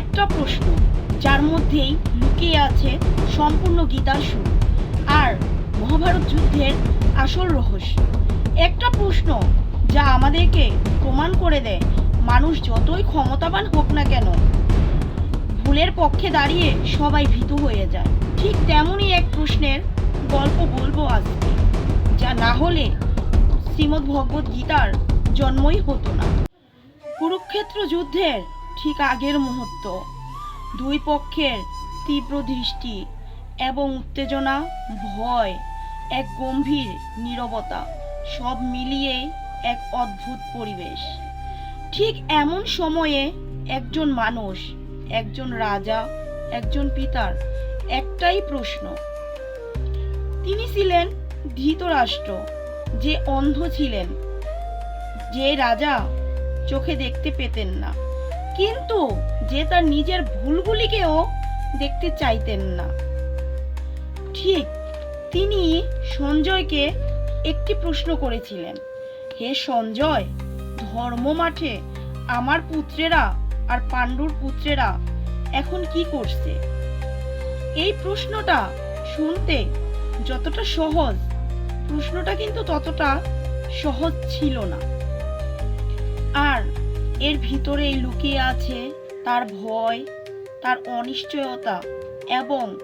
একটা প্রশ্ন, যার মধ্যেই লুকিয়ে আছে সম্পূর্ণ গীতার সুর আর মহাভারত যুদ্ধের আসল রহস্য। একটা প্রশ্ন, যা আমাদেরকে প্রমাণ করে দেয়, মানুষ যতই ক্ষমতাবান হোক না কেন, ভুলের পক্ষে দাঁড়িয়ে সবাই ভীতু হয়ে যায়। ঠিক তেমনই এক প্রশ্নের গল্প বলব আজকে, যা না হলে শ্রীমদ্ ভগবত গীতার জন্মই হতো না। কুরুক্ষেত্র যুদ্ধের ঠিক আগের মুহূর্ত। দুই পক্ষের তীব্র দৃষ্টি এবং উত্তেজনা, ভয়, এক গম্ভীর নীরবতা, সব মিলিয়ে এক অদ্ভুত পরিবেশ। ঠিক এমন সময়ে একজন মানুষ, একজন রাজা, একজন পিতার একটাই প্রশ্ন। তিনি ছিলেন ধৃতরাষ্ট্র, যে অন্ধ ছিলেন, যে রাজা চোখে দেখতে পেতেন না। কিন্তু যে তার নিজের ভুলগুলিকেও দেখতে চাইতেন না। ঠিক তিনি সঞ্জয়কে একটি প্রশ্ন করেছিলেন, হে সঞ্জয়, ধর্ম মাঠে আমার পুত্রেরা আর পাণ্ডুর পুত্রেরা এখন কি করছে? এই প্রশ্নটা শুনতে যতটা সহজ, প্রশ্নটা কিন্তু ততটা সহজ ছিল না। আর এর ভিতরেই লুকিয়ে আছে তার ভয়, তার অনিশ্চয়তা এবং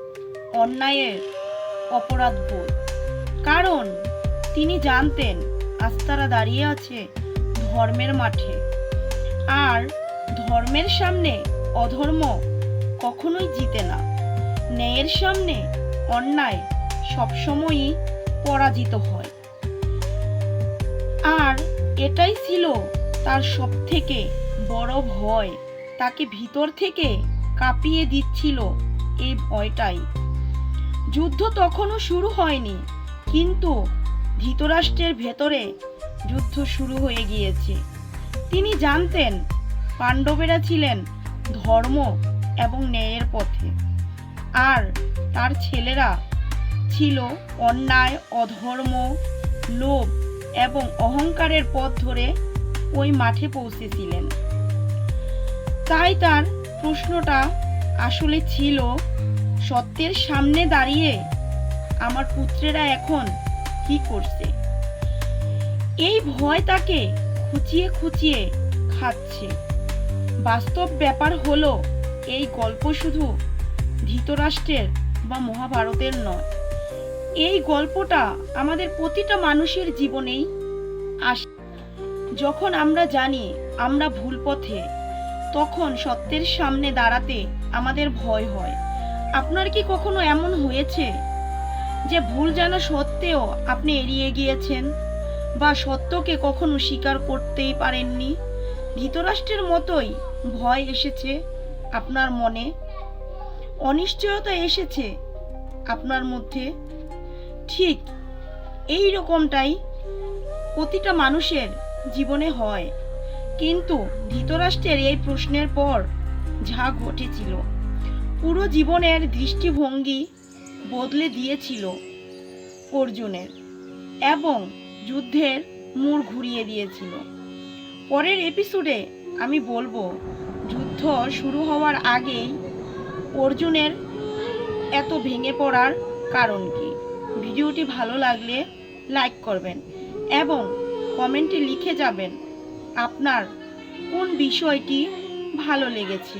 অন্যায়ের অপরাধবোধ। কারণ তিনি জানতেন আস্তারা দাঁড়িয়ে আছে ধর্মের মাঠে। আর ধর্মের সামনে অধর্ম কখনোই জিতে না। ন্যায়ের সামনে অন্যায় সবসময়ই পরাজিত হয়। আর এটাই ছিল তার সব থেকে বড় ভয় তাকে ভিতর থেকে কাঁপিয়ে দিচ্ছিল এই ভয়টাই। যুদ্ধ তখনও শুরু হয়নি, কিন্তু ধৃতরাষ্ট্রের ভেতরে যুদ্ধ শুরু হয়ে গিয়েছে। তিনি জানতেন পাণ্ডবেরা ছিলেন ধর্ম এবং ন্যায়ের পথে, আর তার ছেলেরা ছিল অন্যায়, অধর্ম, লোভ এবং অহংকারের পথ ধরে ওই মাঠে পৌঁছেছিলেন। তাই তার প্রশ্নটা আসলে ছিল, সত্যের সামনে দাঁড়িয়ে আমার পুত্রেরা এখন কি করছে? এই ভয় তাকে খুঁচিয়ে খুঁচিয়ে খাচ্ছে। বাস্তব ব্যাপার হলো, এই গল্প শুধু ধৃতরাষ্ট্রের বা মহাভারতের নয়। এই গল্পটা আমাদের প্রতিটা মানুষের জীবনেই আসে যখন আমরা জানি আমরা ভুল পথে, তখন সত্যের সামনে দাঁড়াতে আমাদের ভয় হয়। আপনার কি কখনো এমন হয়েছে যে ভুল জানা সত্ত্বেও আপনি এড়িয়ে গিয়েছেন বা সত্যকে কখনো স্বীকার করতেই পারেননি? ধৃতরাষ্ট্রের মতোই ভয় এসেছে আপনার মনে? অনিশ্চয়তা এসেছে আপনার মধ্যে? ঠিক এই রকমটাই প্রতিটা মানুষের জীবনে হয়। কিন্তু ধৃতরাষ্ট্রের এই প্রশ্নের পর যা ঘটেছিল, পুরো জীবনের দৃষ্টিভঙ্গি বদলে দিয়েছিল অর্জুনের এবং যুদ্ধের মোড় ঘুরিয়ে দিয়েছিল। পরের এপিসোডে আমি বলব, যুদ্ধ শুরু হওয়ার আগেই অর্জুনের এত ভেঙে পড়ার কারণ কি? ভিডিওটি ভালো লাগলে লাইক করবেন এবং কমেন্টে লিখে যাবেন আপনার কোন বিষয়টি ভালো লেগেছে।